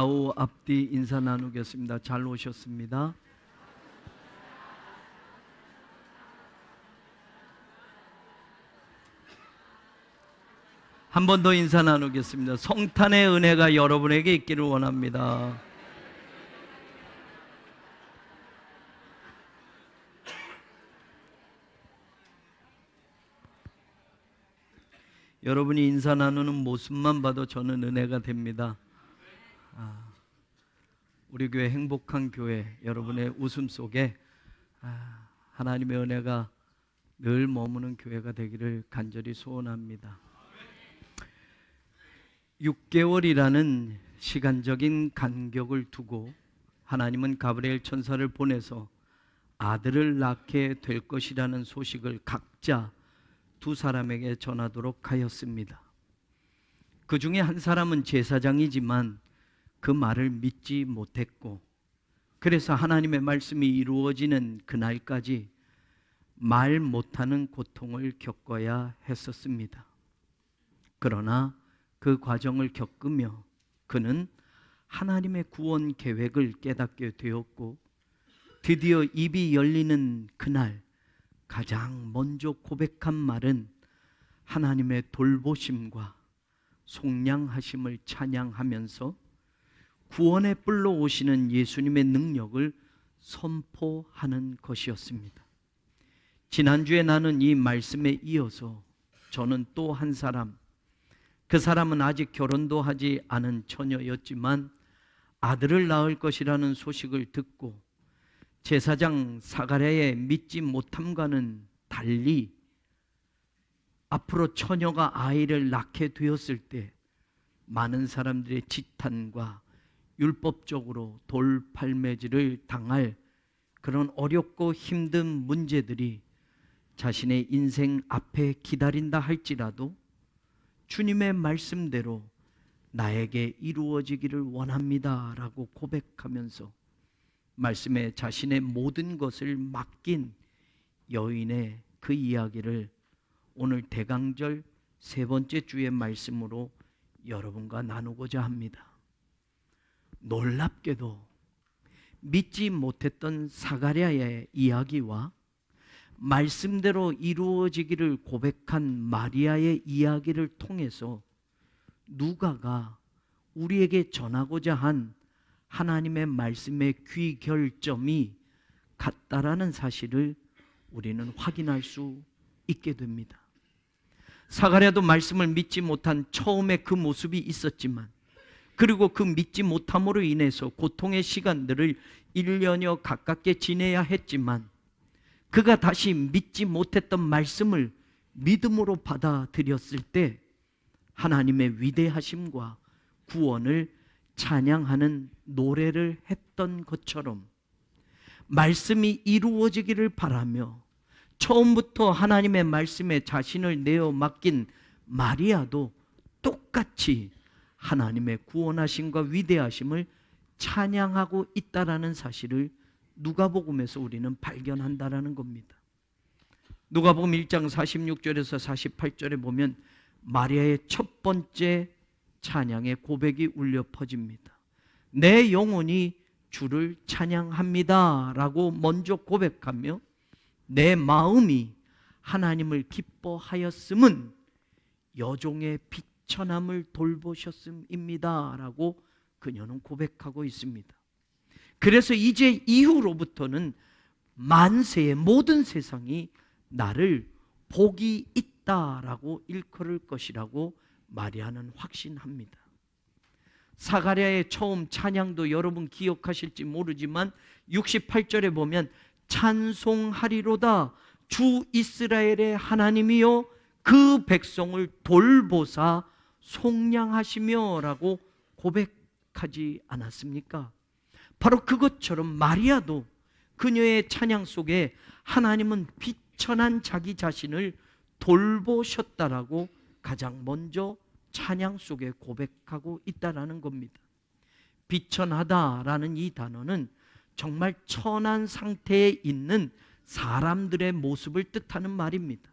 아우 앞뒤 인사 나누겠습니다. 잘 오셨습니다. 한 번 더 인사 나누겠습니다. 성탄의 은혜가 여러분에게 있기를 원합니다. 여러분이 인사 나누는 모습만 봐도 저는 은혜가 됩니다. 아, 우리 교회 행복한 교회 여러분의 웃음 속에 아, 하나님의 은혜가 늘 머무는 교회가 되기를 간절히 소원합니다. 6개월이라는 시간적인 간격을 두고 하나님은 가브리엘 천사를 보내서 아들을 낳게 될 것이라는 소식을 각자 두 사람에게 전하도록 하였습니다. 그 중에 한 사람은 제사장이지만 그 말을 믿지 못했고 그래서 하나님의 말씀이 이루어지는 그날까지 말 못하는 고통을 겪어야 했었습니다. 그러나 그 과정을 겪으며 그는 하나님의 구원 계획을 깨닫게 되었고 드디어 입이 열리는 그날 가장 먼저 고백한 말은 하나님의 돌보심과 속량하심을 찬양하면서 구원의 뿔로 오시는 예수님의 능력을 선포하는 것이었습니다. 지난주에 나는 이 말씀에 이어서 저는 또 한 사람, 그 사람은 아직 결혼도 하지 않은 처녀였지만 아들을 낳을 것이라는 소식을 듣고 제사장 사가랴의 믿지 못함과는 달리 앞으로 처녀가 아이를 낳게 되었을 때 많은 사람들의 지탄과 율법적으로 돌팔매질을 당할 그런 어렵고 힘든 문제들이 자신의 인생 앞에 기다린다 할지라도 주님의 말씀대로 나에게 이루어지기를 원합니다. 라고 고백하면서 말씀에 자신의 모든 것을 맡긴 여인의 그 이야기를 오늘 대강절 세 번째 주의 말씀으로 여러분과 나누고자 합니다. 놀랍게도 믿지 못했던 사가랴의 이야기와 말씀대로 이루어지기를 고백한 마리아의 이야기를 통해서 누가가 우리에게 전하고자 한 하나님의 말씀의 귀결점이 같다라는 사실을 우리는 확인할 수 있게 됩니다. 사가랴도 말씀을 믿지 못한 처음에 그 모습이 있었지만 그리고 그 믿지 못함으로 인해서 고통의 시간들을 1년여 가깝게 지내야 했지만 그가 다시 믿지 못했던 말씀을 믿음으로 받아들였을 때 하나님의 위대하심과 구원을 찬양하는 노래를 했던 것처럼 말씀이 이루어지기를 바라며 처음부터 하나님의 말씀에 자신을 내어 맡긴 마리아도 똑같이 하나님의 구원하심과 위대하심을 찬양하고 있다라는 사실을 누가복음에서 우리는 발견한다라는 겁니다. 누가복음 1장 46절에서 48절에 보면 마리아의 첫 번째 찬양의 고백이 울려 퍼집니다. 내 영혼이 주를 찬양합니다라고 먼저 고백하며 내 마음이 하나님을 기뻐하였음은 여종의 비 천함을 돌보셨음입니다 라고 그녀는 고백하고 있습니다. 그래서 이제 이후로부터는 만세의 모든 세상이 나를 복이 있다라고 일컬을 것이라고 마리아는 확신합니다. 사가랴의 처음 찬양도 여러분 기억하실지 모르지만 68절에 보면 찬송하리로다 주 이스라엘의 하나님이요 그 백성을 돌보사 속량하시며라고 고백하지 않았습니까? 바로 그것처럼 마리아도 그녀의 찬양 속에 하나님은 비천한 자기 자신을 돌보셨다라고 가장 먼저 찬양 속에 고백하고 있다라는 겁니다. 비천하다라는 이 단어는 정말 천한 상태에 있는 사람들의 모습을 뜻하는 말입니다.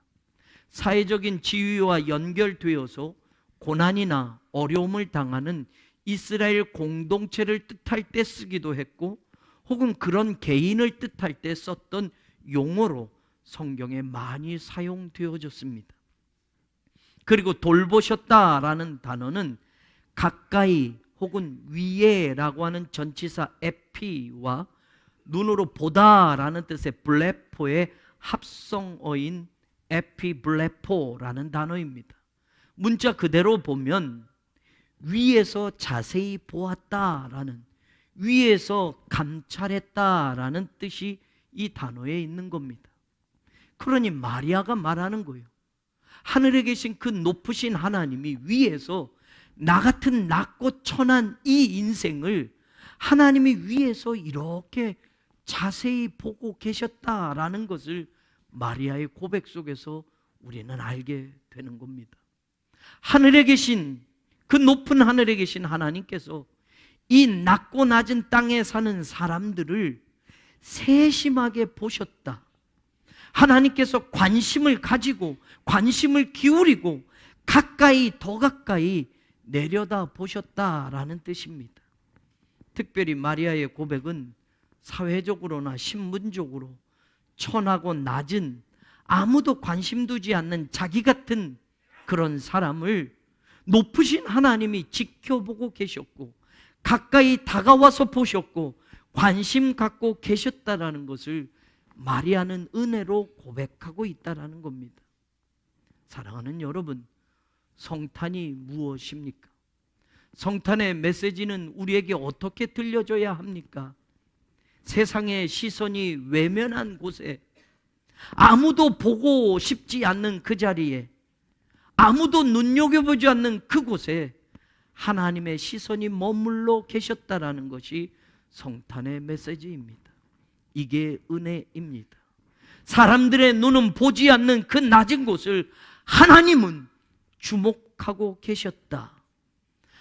사회적인 지위와 연결되어서 고난이나 어려움을 당하는 이스라엘 공동체를 뜻할 때 쓰기도 했고 혹은 그런 개인을 뜻할 때 썼던 용어로 성경에 많이 사용되어졌습니다. 그리고 돌보셨다라는 단어는 가까이 혹은 위에라고 하는 전치사 에피와 눈으로 보다라는 뜻의 블레포의 합성어인 에피블레포라는 단어입니다. 문자 그대로 보면 위에서 자세히 보았다라는 위에서 감찰했다라는 뜻이 이 단어에 있는 겁니다. 그러니 마리아가 말하는 거예요. 하늘에 계신 그 높으신 하나님이 위에서 나 같은 낮고 천한 이 인생을 하나님이 위에서 이렇게 자세히 보고 계셨다라는 것을 마리아의 고백 속에서 우리는 알게 되는 겁니다. 하늘에 계신 그 높은 하늘에 계신 하나님께서 이 낮고 낮은 땅에 사는 사람들을 세심하게 보셨다. 하나님께서 관심을 가지고 관심을 기울이고 가까이 더 가까이 내려다 보셨다라는 뜻입니다. 특별히 마리아의 고백은 사회적으로나 신분적으로 천하고 낮은 아무도 관심 두지 않는 자기 같은 그런 사람을 높으신 하나님이 지켜보고 계셨고 가까이 다가와서 보셨고 관심 갖고 계셨다라는 것을 마리아는 은혜로 고백하고 있다라는 겁니다. 사랑하는 여러분, 성탄이 무엇입니까? 성탄의 메시지는 우리에게 어떻게 들려줘야 합니까? 세상의 시선이 외면한 곳에 아무도 보고 싶지 않는 그 자리에 아무도 눈여겨보지 않는 그곳에 하나님의 시선이 머물러 계셨다라는 것이 성탄의 메시지입니다. 이게 은혜입니다. 사람들의 눈은 보지 않는 그 낮은 곳을 하나님은 주목하고 계셨다.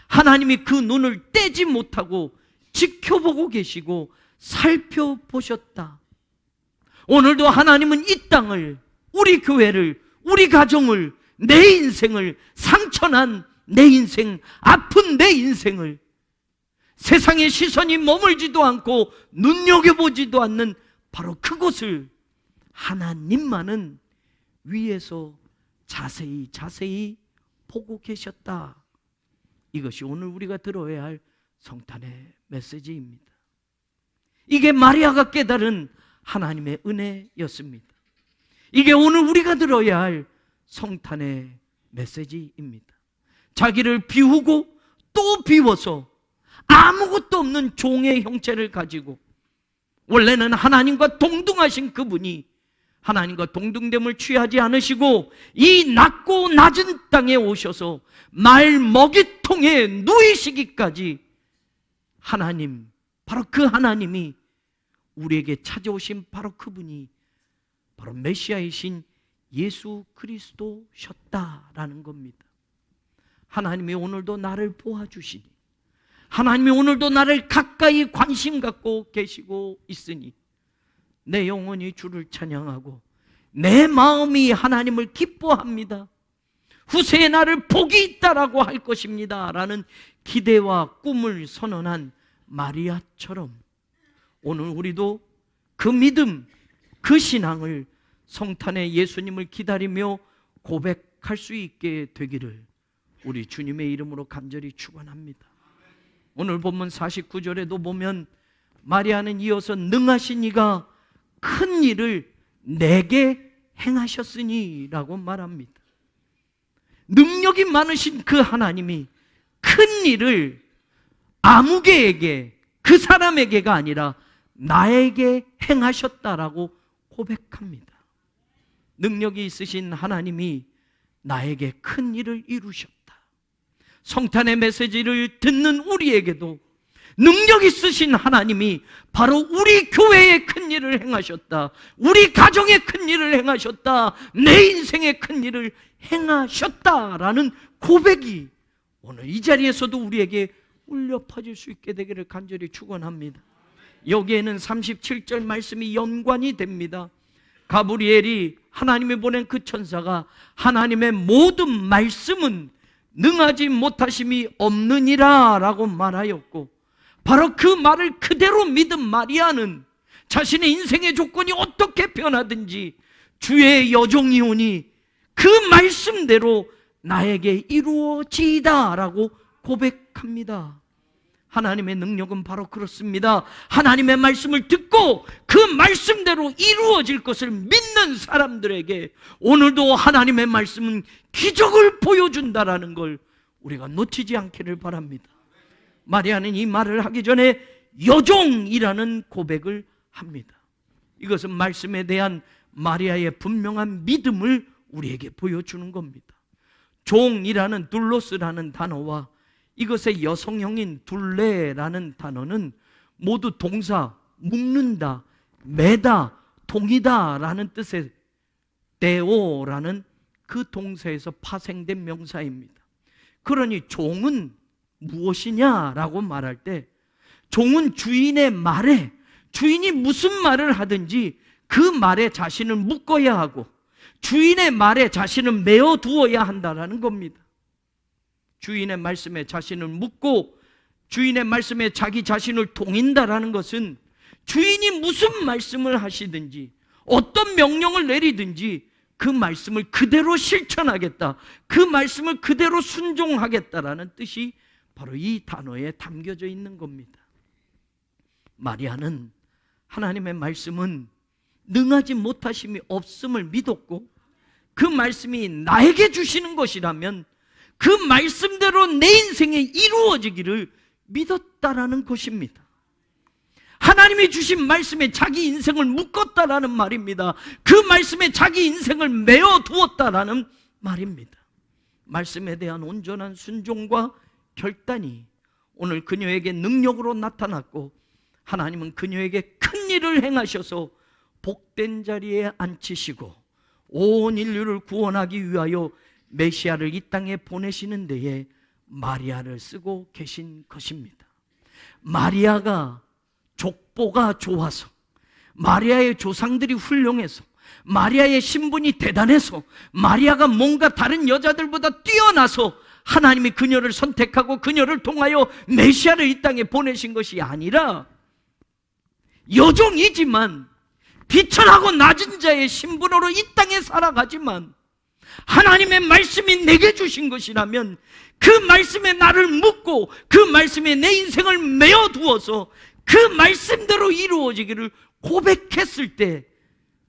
하나님이 그 눈을 떼지 못하고 지켜보고 계시고 살펴보셨다. 오늘도 하나님은 이 땅을, 우리 교회를, 우리 가정을, 내 인생을, 상처난 내 인생, 아픈 내 인생을 세상의 시선이 머물지도 않고 눈여겨보지도 않는 바로 그곳을 하나님만은 위에서 자세히 자세히 보고 계셨다. 이것이 오늘 우리가 들어야 할 성탄의 메시지입니다. 이게 마리아가 깨달은 하나님의 은혜였습니다. 이게 오늘 우리가 들어야 할 성탄의 메시지입니다. 자기를 비우고 또 비워서 아무것도 없는 종의 형체를 가지고 원래는 하나님과 동등하신 그분이 하나님과 동등됨을 취하지 않으시고 이 낮고 낮은 땅에 오셔서 말 먹이통에 누이시기까지 하나님 바로 그 하나님이 우리에게 찾아오신 바로 그분이 바로 메시아이신 예수 그리스도셨다라는 겁니다. 하나님이 오늘도 나를 보아주시니 하나님이 오늘도 나를 가까이 관심 갖고 계시고 있으니 내 영혼이 주를 찬양하고 내 마음이 하나님을 기뻐합니다. 후세에 나를 복이 있다라고 할 것입니다. 라는 기대와 꿈을 선언한 마리아처럼 오늘 우리도 그 믿음, 그 신앙을 성탄의 예수님을 기다리며 고백할 수 있게 되기를 우리 주님의 이름으로 간절히 축원합니다. 오늘 본문 49절에도 보면 마리아는 이어서 능하신 이가 큰 일을 내게 행하셨으니라고 말합니다. 능력이 많으신 그 하나님이 큰 일을 아무개에게 그 사람에게가 아니라 나에게 행하셨다라고 고백합니다. 능력이 있으신 하나님이 나에게 큰 일을 이루셨다. 성탄의 메시지를 듣는 우리에게도 능력 있으신 하나님이 바로 우리 교회에 큰 일을 행하셨다. 우리 가정에 큰 일을 행하셨다. 내 인생에 큰 일을 행하셨다라는 고백이 오늘 이 자리에서도 우리에게 울려 퍼질 수 있게 되기를 간절히 축원합니다. 여기에는 37절 말씀이 연관이 됩니다. 가브리엘이 하나님이 보낸 그 천사가 하나님의 모든 말씀은 능하지 못하심이 없느니라 라고 말하였고 바로 그 말을 그대로 믿은 마리아는 자신의 인생의 조건이 어떻게 변하든지 주의 여종이 오니 그 말씀대로 나에게 이루어지이다라고 고백합니다. 하나님의 능력은 바로 그렇습니다. 하나님의 말씀을 듣고 그 말씀대로 이루어질 것을 믿는 사람들에게 오늘도 하나님의 말씀은 기적을 보여준다라는 걸 우리가 놓치지 않기를 바랍니다. 마리아는 이 말을 하기 전에 여종이라는 고백을 합니다. 이것은 말씀에 대한 마리아의 분명한 믿음을 우리에게 보여주는 겁니다. 종이라는 둘로스라는 단어와 이것의 여성형인 둘레라는 단어는 모두 동사 묶는다, 매다, 동이다라는 뜻의 데오라는 그 동사에서 파생된 명사입니다. 그러니 종은 무엇이냐라고 말할 때 종은 주인의 말에 주인이 무슨 말을 하든지 그 말에 자신을 묶어야 하고 주인의 말에 자신을 메어 두어야 한다라는 겁니다. 주인의 말씀에 자신을 묻고 주인의 말씀에 자기 자신을 동인다라는 것은 주인이 무슨 말씀을 하시든지 어떤 명령을 내리든지 그 말씀을 그대로 실천하겠다. 그 말씀을 그대로 순종하겠다라는 뜻이 바로 이 단어에 담겨져 있는 겁니다. 마리아는 하나님의 말씀은 능하지 못하심이 없음을 믿었고 그 말씀이 나에게 주시는 것이라면 그 말씀대로 내 인생에 이루어지기를 믿었다라는 것입니다. 하나님이 주신 말씀에 자기 인생을 묶었다라는 말입니다. 그 말씀에 자기 인생을 메어 두었다라는 말입니다. 말씀에 대한 온전한 순종과 결단이 오늘 그녀에게 능력으로 나타났고 하나님은 그녀에게 큰 일을 행하셔서 복된 자리에 앉히시고 온 인류를 구원하기 위하여 메시아를 이 땅에 보내시는 데에 마리아를 쓰고 계신 것입니다. 마리아가 족보가 좋아서 마리아의 조상들이 훌륭해서 마리아의 신분이 대단해서 마리아가 뭔가 다른 여자들보다 뛰어나서 하나님이 그녀를 선택하고 그녀를 통하여 메시아를 이 땅에 보내신 것이 아니라 여종이지만 비천하고 낮은 자의 신분으로 이 땅에 살아가지만 하나님의 말씀이 내게 주신 것이라면 그 말씀에 나를 묻고 그 말씀에 내 인생을 메어 두어서 그 말씀대로 이루어지기를 고백했을 때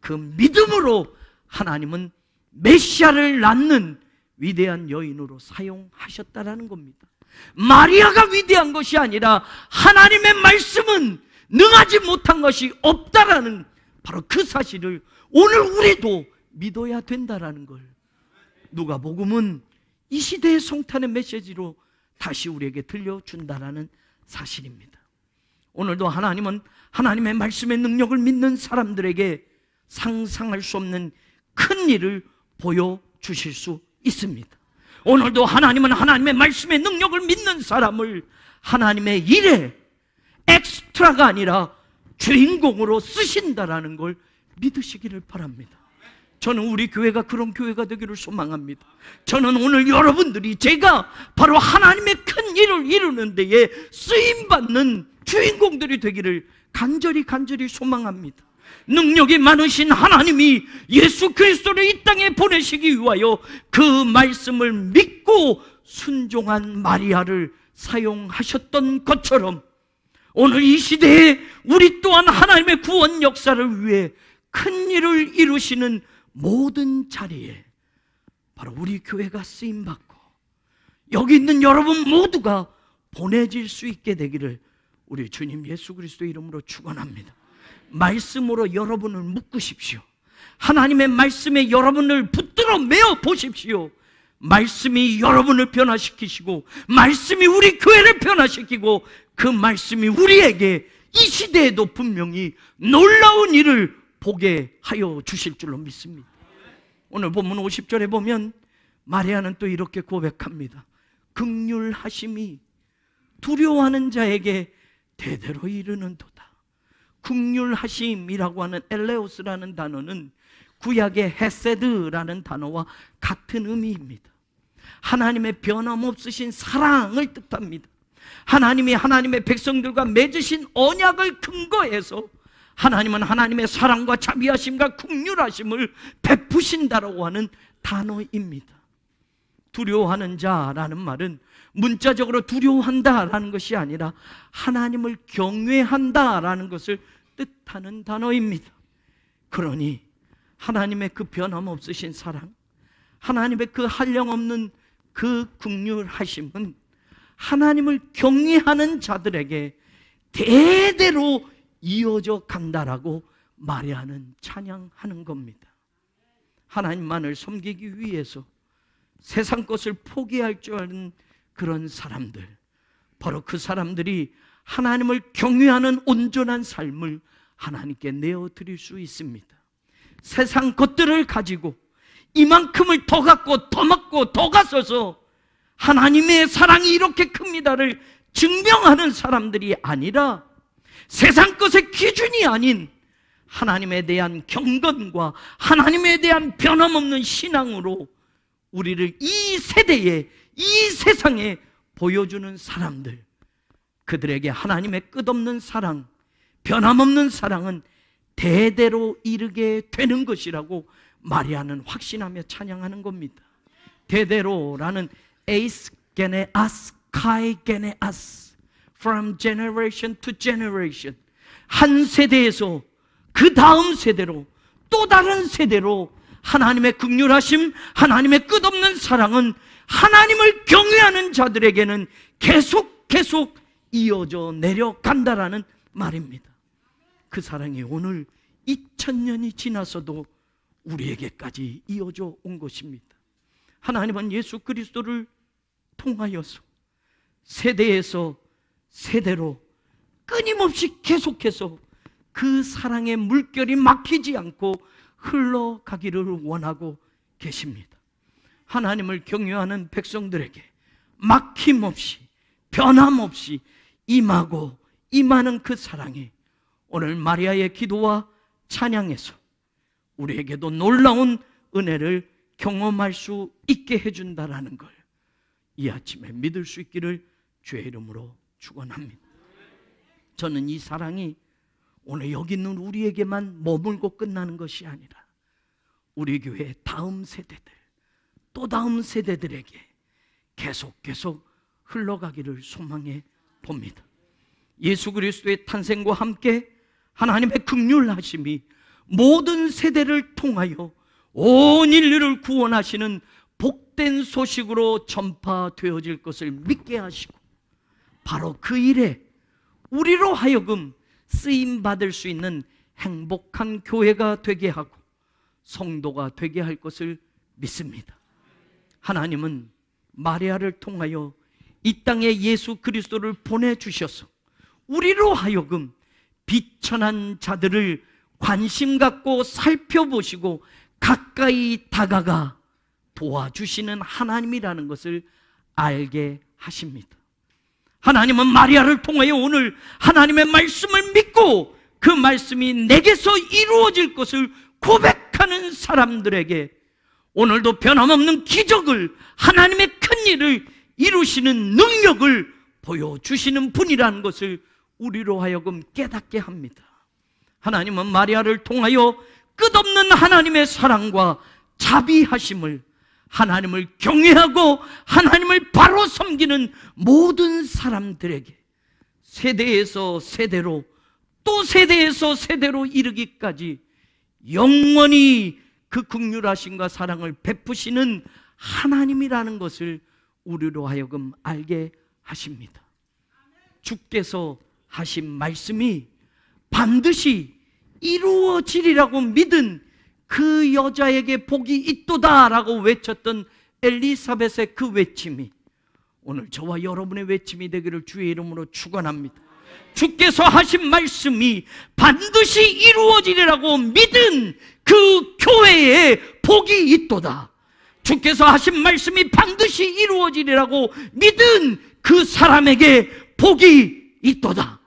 그 믿음으로 하나님은 메시아를 낳는 위대한 여인으로 사용하셨다라는 겁니다. 마리아가 위대한 것이 아니라 하나님의 말씀은 능하지 못한 것이 없다라는 바로 그 사실을 오늘 우리도 믿어야 된다라는 걸 누가복음은 이 시대의 성탄의 메시지로 다시 우리에게 들려준다라는 사실입니다. 오늘도 하나님은 하나님의 말씀의 능력을 믿는 사람들에게 상상할 수 없는 큰 일을 보여 주실 수 있습니다. 오늘도 하나님은 하나님의 말씀의 능력을 믿는 사람을 하나님의 일에 엑스트라가 아니라 주인공으로 쓰신다라는 걸 믿으시기를 바랍니다. 저는 우리 교회가 그런 교회가 되기를 소망합니다. 저는 오늘 여러분들이 제가 바로 하나님의 큰 일을 이루는 데에 쓰임 받는 주인공들이 되기를 간절히 간절히 소망합니다. 능력이 많으신 하나님이 예수 그리스도를 이 땅에 보내시기 위하여 그 말씀을 믿고 순종한 마리아를 사용하셨던 것처럼 오늘 이 시대에 우리 또한 하나님의 구원 역사를 위해 큰 일을 이루시는 모든 자리에 바로 우리 교회가 쓰임 받고 여기 있는 여러분 모두가 보내질 수 있게 되기를 우리 주님 예수 그리스도 이름으로 축원합니다. 말씀으로 여러분을 묶으십시오. 하나님의 말씀에 여러분을 붙들어 매어 보십시오. 말씀이 여러분을 변화시키시고 말씀이 우리 교회를 변화시키고 그 말씀이 우리에게 이 시대에도 분명히 놀라운 일을 보게 하여 주실 줄로 믿습니다. 오늘 본문 50절에 보면 마리아는 또 이렇게 고백합니다. 극률하심이 두려워하는 자에게 대대로 이르는도다. 극률하심이라고 하는 엘레오스라는 단어는 구약의 헤세드라는 단어와 같은 의미입니다. 하나님의 변함없으신 사랑을 뜻합니다. 하나님이 하나님의 백성들과 맺으신 언약을 근거해서 하나님은 하나님의 사랑과 자비하심과 국률하심을 베푸신다라고 하는 단어입니다. 두려워하는 자라는 말은 문자적으로 두려워한다라는 것이 아니라 하나님을 경외한다라는 것을 뜻하는 단어입니다. 그러니 하나님의 그 변함없으신 사랑, 하나님의 그 한량없는 그 국률하심은 하나님을 경외하는 자들에게 대대로 이어져 간다라고 말하는 찬양하는 겁니다. 하나님만을 섬기기 위해서 세상 것을 포기할 줄 아는 그런 사람들, 바로 그 사람들이 하나님을 경외하는 온전한 삶을 하나님께 내어 드릴 수 있습니다. 세상 것들을 가지고 이만큼을 더 갖고 더 먹고 더 갔어서 하나님의 사랑이 이렇게 큽니다를 증명하는 사람들이 아니라 세상 것의 기준이 아닌 하나님에 대한 경건과 하나님에 대한 변함없는 신앙으로 우리를 이 세대에 이 세상에 보여주는 사람들 그들에게 하나님의 끝없는 사랑 변함없는 사랑은 대대로 이르게 되는 것이라고 마리아는 확신하며 찬양하는 겁니다. 대대로라는 에이스 게네 아스 카이 게네 아스 from generation to generation 한 세대에서 그 다음 세대로 또 다른 세대로 하나님의 극률하심 하나님의 끝없는 사랑은 하나님을 경외하는 자들에게는 계속 계속 이어져 내려간다라는 말입니다. 그 사랑이 오늘 2000년이 지나서도 우리에게까지 이어져 온 것입니다. 하나님은 예수 그리스도를 통하여서 세대에서 세대로 끊임없이 계속해서 그 사랑의 물결이 막히지 않고 흘러가기를 원하고 계십니다. 하나님을 경외하는 백성들에게 막힘없이 변함없이 임하고 임하는 그 사랑이 오늘 마리아의 기도와 찬양에서 우리에게도 놀라운 은혜를 경험할 수 있게 해준다라는 걸 이 아침에 믿을 수 있기를 주의 이름으로 축원합니다. 저는 이 사랑이 오늘 여기 있는 우리에게만 머물고 끝나는 것이 아니라 우리 교회 다음 세대들 또 다음 세대들에게 계속 계속 흘러가기를 소망해 봅니다. 예수 그리스도의 탄생과 함께 하나님의 극률하심이 모든 세대를 통하여 온 인류를 구원하시는 복된 소식으로 전파되어질 것을 믿게 하시고 바로 그 일에 우리로 하여금 쓰임 받을 수 있는 행복한 교회가 되게 하고 성도가 되게 할 것을 믿습니다. 하나님은 마리아를 통하여 이 땅에 예수 그리스도를 보내 주셔서 우리로 하여금 비천한 자들을 관심 갖고 살펴보시고 가까이 다가가 도와주시는 하나님이라는 것을 알게 하십니다. 하나님은 마리아를 통하여 오늘 하나님의 말씀을 믿고 그 말씀이 내게서 이루어질 것을 고백하는 사람들에게 오늘도 변함없는 기적을 하나님의 큰 일을 이루시는 능력을 보여주시는 분이라는 것을 우리로 하여금 깨닫게 합니다. 하나님은 마리아를 통하여 끝없는 하나님의 사랑과 자비하심을 하나님을 경외하고 하나님을 바로 섬기는 모든 사람들에게 세대에서 세대로 또 세대에서 세대로 이르기까지 영원히 그 극률하심과 사랑을 베푸시는 하나님이라는 것을 우리로 하여금 알게 하십니다. 주께서 하신 말씀이 반드시 이루어지리라고 믿은 그 여자에게 복이 있도다라고 외쳤던 엘리사벳의 그 외침이 오늘 저와 여러분의 외침이 되기를 주의 이름으로 축원합니다. 주께서 하신 말씀이 반드시 이루어지리라고 믿은 그 교회에 복이 있도다. 주께서 하신 말씀이 반드시 이루어지리라고 믿은 그 사람에게 복이 있도다.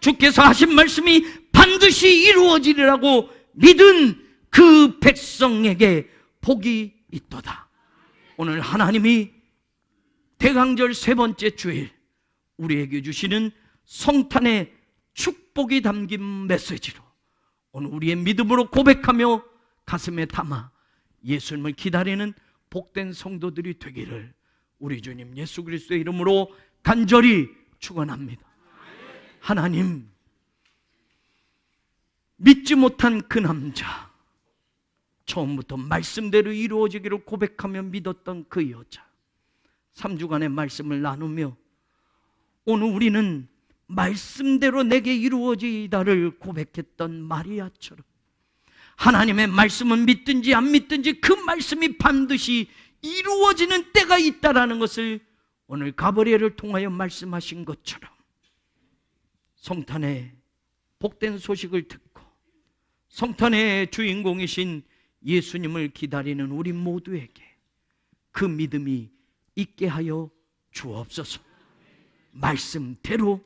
주께서 하신 말씀이 반드시 이루어지리라고 믿은 그 백성에게 복이 있도다. 오늘 하나님이 대강절 세 번째 주일 우리에게 주시는 성탄의 축복이 담긴 메시지로 오늘 우리의 믿음으로 고백하며 가슴에 담아 예수님을 기다리는 복된 성도들이 되기를 우리 주님 예수 그리스도의 이름으로 간절히 축원합니다. 하나님 믿지 못한 그 남자 처음부터 말씀대로 이루어지기를 고백하며 믿었던 그 여자. 3주간의 말씀을 나누며 오늘 우리는 말씀대로 내게 이루어지다를 고백했던 마리아처럼 하나님의 말씀은 믿든지 안 믿든지 그 말씀이 반드시 이루어지는 때가 있다라는 것을 오늘 가버리엘을 통하여 말씀하신 것처럼 성탄의 복된 소식을 듣고 성탄의 주인공이신 예수님을 기다리는 우리 모두에게 그 믿음이 있게 하여 주옵소서. 말씀대로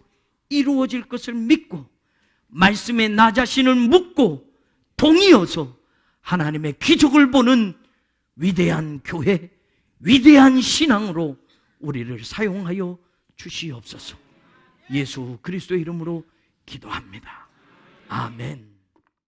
이루어질 것을 믿고 말씀에 나 자신을 묻고 동의어서 하나님의 기적을 보는 위대한 교회, 위대한 신앙으로 우리를 사용하여 주시옵소서. 예수 그리스도 이름으로 기도합니다. 아멘.